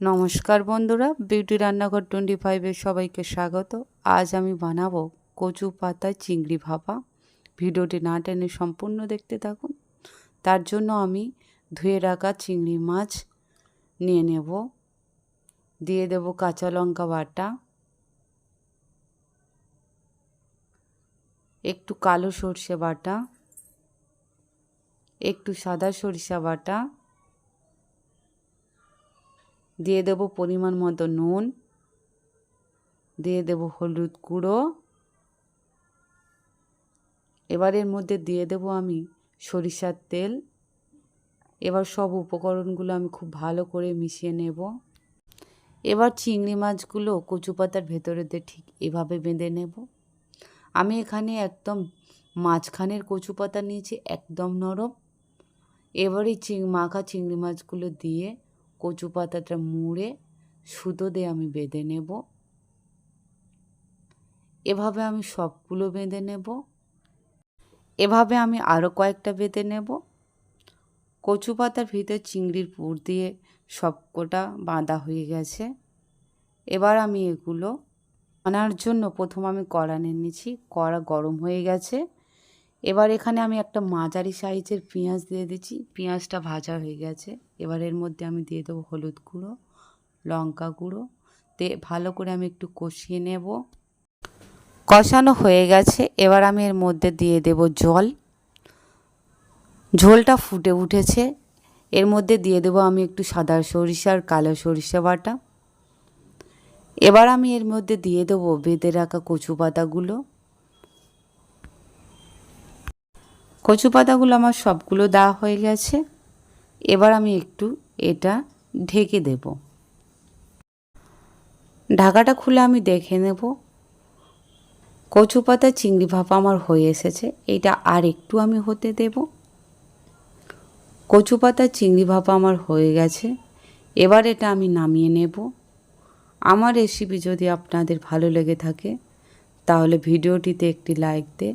নমস্কার বন্ধুরা, বিউটি রান্নাঘর টোয়েন্টি ফাইভের সবাইকে স্বাগত। আজ আমি বানাবো কচু পাতায় চিংড়ি ভাপা। ভিডিওটি না টেনে সম্পূর্ণ দেখতে থাকুন। তার জন্য আমি ধুয়ে রাখা চিংড়ি মাছ নিয়ে নেব। দিয়ে দেব কাঁচা লঙ্কা বাটা। একটু কালো সর্ষে বাটা। একটু সাদা সরিষা বাটা। দিয়ে দেব পরিমাণ মতো নুন। দিয়ে দেব হলুদ গুঁড়ো। এবার এর মধ্যে দিয়ে দেব আমি সরিষার তেল। এবার সব উপকরণগুলো আমি খুব ভালো করে মিশিয়ে নেব। এবার চিংড়ি মাছগুলো কচু পাতার ভেতরে দিয়ে ঠিক এভাবে বেঁধে নেব। আমি এখানে একদম মাঝখানের কচু পাতা নিয়েছি, একদম নরম। এবারে চিং, মাখা চিংড়ি মাছগুলো দিয়ে কচু পাতাটা মুড়ে সুতো দিয়ে আমি বেঁধে নেব। এভাবে আমি সবগুলো বেঁধে নেব। এভাবে আমি আরও কয়েকটা বেঁধে নেব। কচু পাতার ভিতরে চিংড়ির পুর দিয়ে সবকটা বাঁধা হয়ে গেছে। এবার আমি এগুলো আনার জন্য প্রথম আমি কড়া নিয়ে নিয়েছি কড়া গরম হয়ে গেছে। এবার এখানে আমি একটা মাঝারি সাইজের পেঁয়াজ দিয়ে দিচ্ছি। পেঁয়াজটা ভাজা হয়ে গেছে। এবার এর মধ্যে আমি দিয়ে দেবো হলুদ গুঁড়ো, লঙ্কা গুঁড়ো। তে, ভালো করে আমি একটু কষিয়ে নেব। কষানো হয়ে গেছে। এবার আমি এর মধ্যে দিয়ে দেব জল। ঝোলটা ফুটে উঠেছে। এর মধ্যে দিয়ে দেবো আমি একটু সাদা সরিষা আর কালো সরিষা বাটা। এবার আমি এর মধ্যে দিয়ে দেবো বেঁধে রাখা কচু পাতাগুলো কচু পাতাগুলো আমার সবগুলো দেওয়া হয়ে গেছে। এবার আমি একটু এটা ঢেকে দেব। ঢাকাটা খুলে আমি দেখে নেব। কচু পাতা, চিংড়ি ভাপা আমার হয়ে এসেছে। এটা আর একটু আমি হতে দেব। কচু পাতা, চিংড়ি ভাপা আমার হয়ে গেছে। এবার এটা আমি নামিয়ে নেব। আমার রেসিপি যদি আপনাদের ভালো লেগে থাকে, তাহলে ভিডিওটিতে একটি লাইক দিয়ে